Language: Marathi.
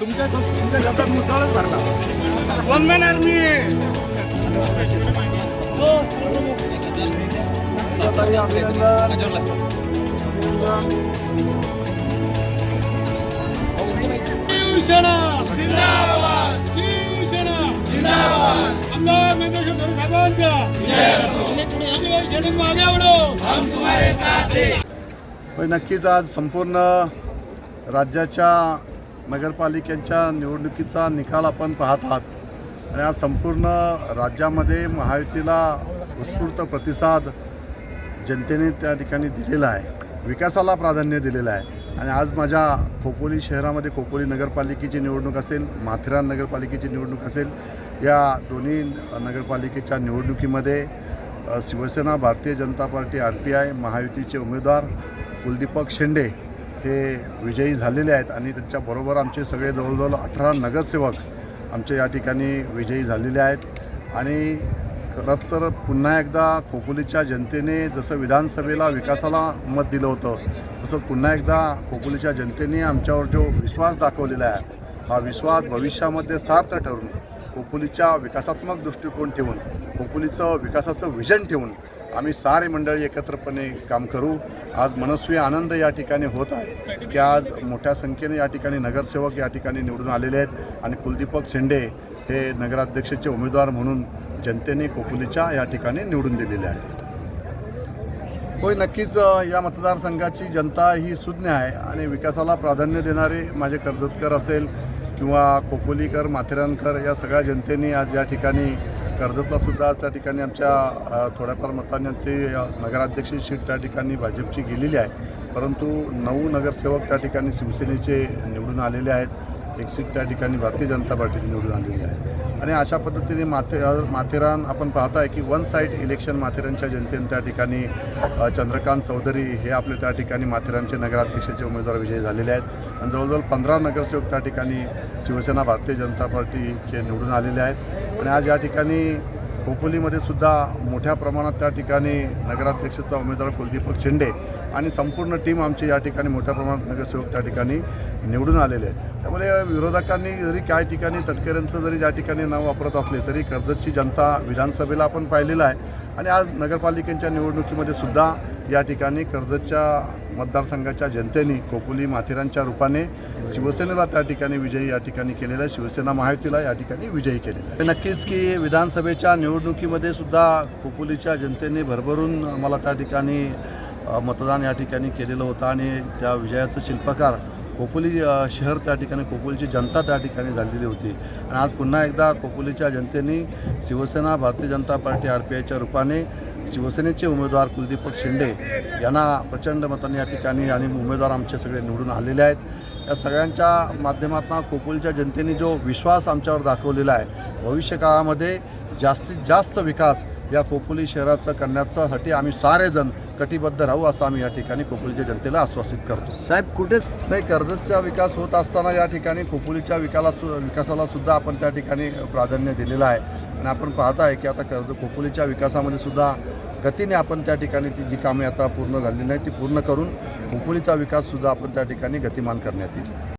तुमच्या तुमच्या शब्दात मुसळच भरला वन मॅन आर्मी शिवसेना. जिंदाबाद. शिवसेना. जिंदाबाद. आमदार धोरे नक्कीच आज संपूर्ण राज्याच्या नगरपालिकेच्या निवडणुकीचा निकाल आपण पाहत आहात. आणि आज संपूर्ण राज्यामध्ये महायुतीला उत्स्फूर्त प्रतिसाद जनतेने त्या ठिकाणी दिलेला आहे. विकासाला प्राधान्य दिलेलं आहे. आणि आज माझ्या खोपोली शहरामध्ये खोपोली नगरपालिकेची निवडणूक असेल माथेरान नगरपालिकेची निवडणूक असेल या दोन्ही नगरपालिकेच्या निवडणुकीमध्ये Shivsena Bharatiya Janata party R P I महायुतीचे उमेदवार कुलदीपक शेंडे हे विजयी झालेले आहेत आणि त्यांच्याबरोबर आमचे सगळे जवळजवळ अठरा नगरसेवक आमचे या ठिकाणी विजयी झालेले आहेत. आणि खरं तर पुन्हा एकदा खोपोलीच्या जनतेने जसं विधानसभेला विकासाला मत दिलं होतं तसंच पुन्हा एकदा खोपोलीच्या जनतेने आमच्यावर जो विश्वास दाखवलेला आहे हा विश्वास भविष्यामध्ये सार्थ ठरून खोपोलीच्या विकासात्मक दृष्टिकोन ठेवून खोपोलीचं विकासाचं विजन ठेवून आम्ही सारे मंडळी एकत्रपणे काम करू. आज मनस्वी आनंद या ठिकाणी होत आहे की आज मोठ्या संख्येने या ठिकाणी नगरसेवक या ठिकाणी निवडून आलेले आहेत आणि कुलदीपक शेंडे हे नगराध्यक्षाचे उमेदवार म्हणून जनतेने कोकुलीच्या या ठिकाणी निवडून दिलेले आहेत. होय नक्कीच या मतदारसंघाची जनता ही सुज्ञ आहे आणि विकासाला प्राधान्य देणारे माझे कर्जतकर असेल किंवा कोकुलीकर माथेरानकर या सगळ्या जनतेने आज या ठिकाणी कर्जतला सुद्धा त्या ठिकाणी आमच्या थोड्याफार मतांनी ते नगराध्यक्ष सीट त्या ठिकाणी भाजपची गेलेली आहे. परंतु नऊ नगरसेवक त्या ठिकाणी शिवसेनेचे निवडून आलेले आहेत. एक सीट त्या ठिकाणी भारतीय जनता पार्टीची निवडून आलेली आहे. आणि अशा पद्धतीने माथे माथेरान आपण पाहताय की वन साईड इलेक्शन माथेरानच्या जनतेने त्या ठिकाणी चंद्रकांत चौधरी हे आपले त्या ठिकाणी माथेरानचे नगराध्यक्षाचे उमेदवार विजयी झालेले आहेत. आणि जवळजवळ पंधरा नगरसेवक त्या ठिकाणी शिवसेना भारतीय जनता पार्टीचे निवडून आलेले आहेत. आणि आज या ठिकाणी खोपोलीमध्ये सुद्धा मोठ्या प्रमाणात त्या ठिकाणी नगराध्यक्षाचा उमेदवार कुलदीपक शिंदे आणि संपूर्ण टीम आमची या ठिकाणी मोठ्या प्रमाणात नगरसेवक त्या ठिकाणी निवडून आलेले आहेत. त्यामुळे विरोधकांनी जरी काही ठिकाणी तटकऱ्यांचं जरी ज्या ठिकाणी नाव वापरत असले तरी कर्जतची जनता विधानसभेला आपण पाहिलेलं आहे. आणि आज नगरपालिकेच्या निवडणुकीमध्ये सुद्धा या ठिकाणी कर्जतच्या मतदारसंघाच्या जनतेने कोकुली माथेरानच्या रूपाने शिवसेनेला त्या ठिकाणी विजयी या ठिकाणी केलेला आहे. शिवसेना महायुतीला या ठिकाणी विजयी केलेला आहे. नक्कीच की विधानसभेच्या निवडणुकीमध्ये सुद्धा कोकुलीच्या जनतेने भरभरून मला त्या ठिकाणी मतदान या ठिकाणी केलेलं होतं आणि त्या विजयाचं शिल्पकार कोकुली शहर त्या ठिकाणी कोकुलीची जनता त्या ठिकाणी झालेली होती. आणि आज पुन्हा एकदा कोकुलीच्या जनतेने Shiv Sena Bharatiya Janata party R P आयच्या रूपाने शिवसेनेचे उमेदवार कुलदीपक शिंदे यांना प्रचंड मतांनी या ठिकाणी आणि उमेदवार आमचे सगळे निवडून आलेले आहेत. या सगळ्यांच्या माध्यमातून खोपोलीच्या जनतेने जो विश्वास आमच्यावर दाखवलेला आहे भविष्य काळामध्ये जास्तीत जास्त विकास या खोपोली शहराचं करण्याचं साठी आम्ही सारेजण कटिबद्ध राहू असं आम्ही या ठिकाणी खोपोलीच्या जनतेला आश्वासित करतो. साहेब कुठे? नाही कर्जतचा विकास होत असताना या ठिकाणी खोपोलीच्या विकाला सु विकासाला सुद्धा आपण त्या ठिकाणी प्राधान्य दिलेलं आहे. आणि आपण पाहताय की आता कर्ज खोपोलीच्या विकासामध्ये सुद्धा गतीने आपण त्या ठिकाणी ती जी कामे आता पूर्ण झालेली नाही ती पूर्ण करून खोपोलीचा विकाससुद्धा आपण त्या ठिकाणी गतिमान करण्यात येईल.